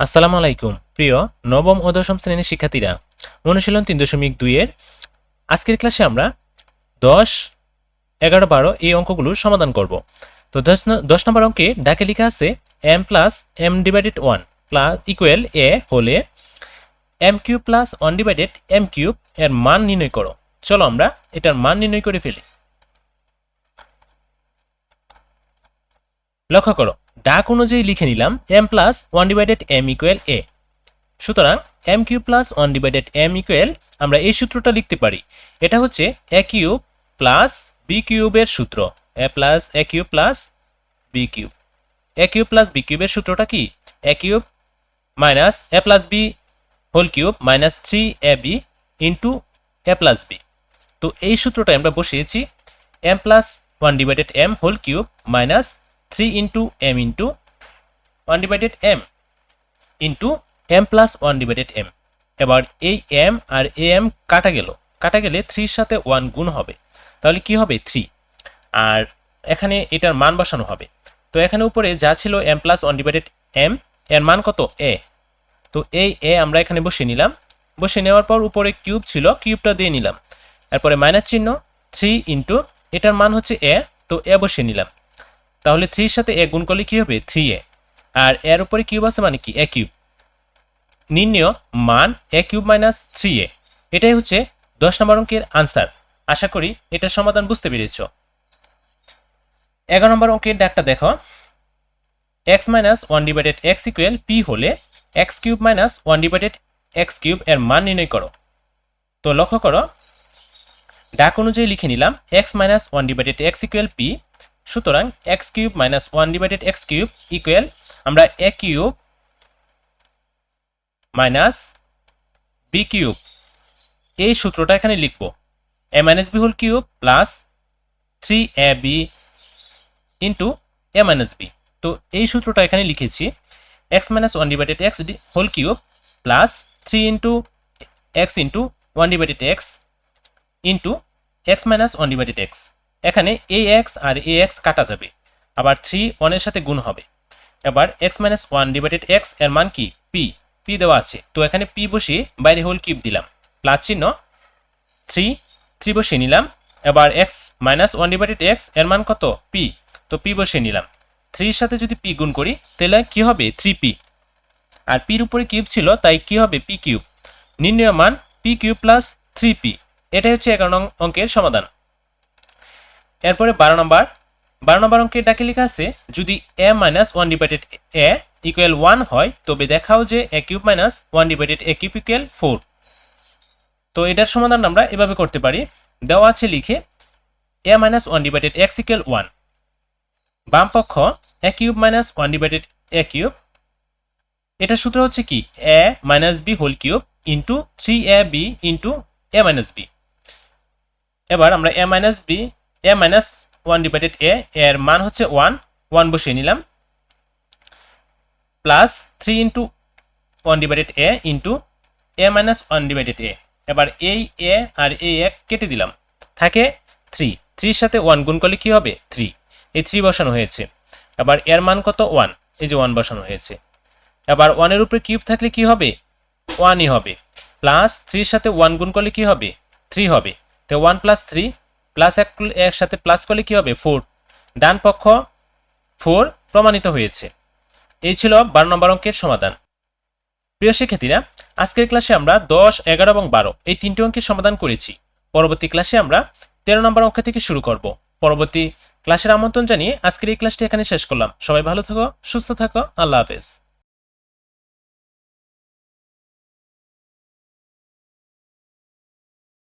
আসসালামু আলাইকুম। প্রিয় নবম ও দশম শ্রেণির শিক্ষার্থীরা, অনুশীলন তিন দশমিক দুইয়ের আজকের ক্লাসে আমরা দশ, এগারো, বারো এই অঙ্কগুলোর সমাধান করব। তো দশ দশ নম্বর অঙ্কে ডাকে লেখা আছে M plus M divided one plus equal A হলে M cube plus one divided M cube এর মান নির্ণয় করো। চলো আমরা এটার মান নির্ণয় করে ফেলি। লক্ষ্য করো ডাক অনুযায়ী লিখে নিলাম M plus one divided M equal A সুতরাং M cube plus one divided M equal আমরা এই সূত্রটা লিখতে পারি। এটা হচ্ছে এ কিউব প্লাস বি কিউবের সূত্র। A plus A cube plus B cube A cube plus B কিউবের সূত্রটা কি? A cube minus A plus B whole cube minus three A B into A plus B তো এই সূত্রটা আমরা বসিয়েছি M plus one divided M whole cube minus three into M into one divided M into M plus one divided M এবার এই M R A M কাটা গেল। কাটা গেলে থ্রির সাথে ওয়ান গুণ হবে। তাহলে কি হবে? থ্রি আর এখানে এটার মান বসানো হবে। তো এখানে উপরে যা ছিল M plus one divided M এর মান কত? এ তো এই এ আমরা এখানে বসিয়ে নিলাম। বসে নেওয়ার পর উপরে কিউব ছিল কিউবটা দিয়ে নিলাম। এরপরে মাইনাস চিহ্ন থ্রি ইন্টু এটার মান হচ্ছে এ তো এ বসিয়ে নিলাম। তাহলে থ্রির সাথে এ গুণ করলে কি হবে? থ্রি এ আর এর উপরে কিউব আছে মানে কি? এ কিউব নির্ণয় মান A cube minus three A এটাই হচ্ছে দশ নম্বর অঙ্কের আনসার আশা করি এটার সমাধান বুঝতে পেরেছ। এগারো নম্বর অঙ্কের ডাকটা দেখো। X minus one divided X equal P হলে X cube minus one divided X cube এর মান নির্ণয় করো। তো লক্ষ্য করো, ডাক অনুযায়ী লিখে নিলাম X minus one divided X equal P সুতরাং X cube minus one divided X cube equal আমরা A cube minus B cube. এই সূত্রটা এখানে লিখব। A minus B whole cube plus three A B into A minus B. তো এই সূত্রটা এখানে লিখেছি। X minus one divided X whole cube plus three into X into one divided X into X minus one divided X. এখানে এ x আর এ x কাটা যাবে। আবার three ওয়ানের সাথে গুণ হবে। এবার এক্স মাইনাস ওয়ান ডিভাইডেড এক্সের মান কি? পি পি দেওয়া আছে। তো এখানে পি বসিয়ে বাইরে হোল কিউব দিলাম। প্লাস চিহ্ন। থ্রি থ্রি বসিয়ে নিলাম। এবার এক্স মাইনাস ওয়ান ডিভাইডেড এক্সের মান কত? পি তো পি বসিয়ে নিলাম। থ্রির সাথে যদি পি গুণ করি, তাহলে কি হবে? থ্রি পি আর পির উপরে কিউব ছিল, তাই কি হবে? পি কিউব নির্ণয় মান P cube plus three P এটাই হচ্ছে এগারো অঙ্কের সমাধান। এরপরে বারো নম্বর। বারো নম্বর অঙ্কের ডাকে লেখা আছে, যদি A minus one divided A equal one হয়, তবে দেখাও যে A cube minus one divided A cube equal four তো এটার সমাধান আমরা এভাবে করতে পারি। দেওয়া আছে লিখে A minus one divided X equal one বাম পক্ষ A cube minus one divided A cube এটার সূত্র হচ্ছে কি? A minus B whole cube into three A B into A minus B এবার আমরা A minus B A minus one divided A এর মান হচ্ছে ওয়ান ওয়ান বসিয়ে নিলাম। Plus three into one divided A into A minus one divided A এবার এই এ আর এই এক কেটে দিলাম। থাকে থ্রি থ্রির সাথে ওয়ান গুণ করলে কি হবে? থ্রি এই থ্রি বসানো হয়েছে। এবার এর মান কত? ওয়ান এই যে ওয়ান বসানো হয়েছে। এবার ওয়ানের উপরে কিউব থাকলে কি হবে? ওয়ানই হবে। প্লাস থ্রির সাথে ওয়ান গুণ করলে কি হবে? থ্রি হবে। তো ওয়ান প্লাস থ্রি প্লাস এক এর সাথে প্লাস করলে কি হবে? ফোর। ডান পক্ষ ফোর প্রমাণিত হয়েছে। এই ছিল বারো নম্বর অঙ্কের সমাধান। প্রিয় শিক্ষার্থীরা, আজকের ক্লাসে আমরা দশ, এগারো এবং বারো এই তিনটি অঙ্কের সমাধান করেছি। পরবর্তী ক্লাসে আমরা তেরো নম্বর অঙ্ক থেকে শুরু করব। পরবর্তী ক্লাসের আমন্ত্রণ জানিয়ে আজকের এই ক্লাসটি এখানে শেষ করলাম। সবাই ভালো থাকো, সুস্থ থাকো, আল্লাহ হাফেজ।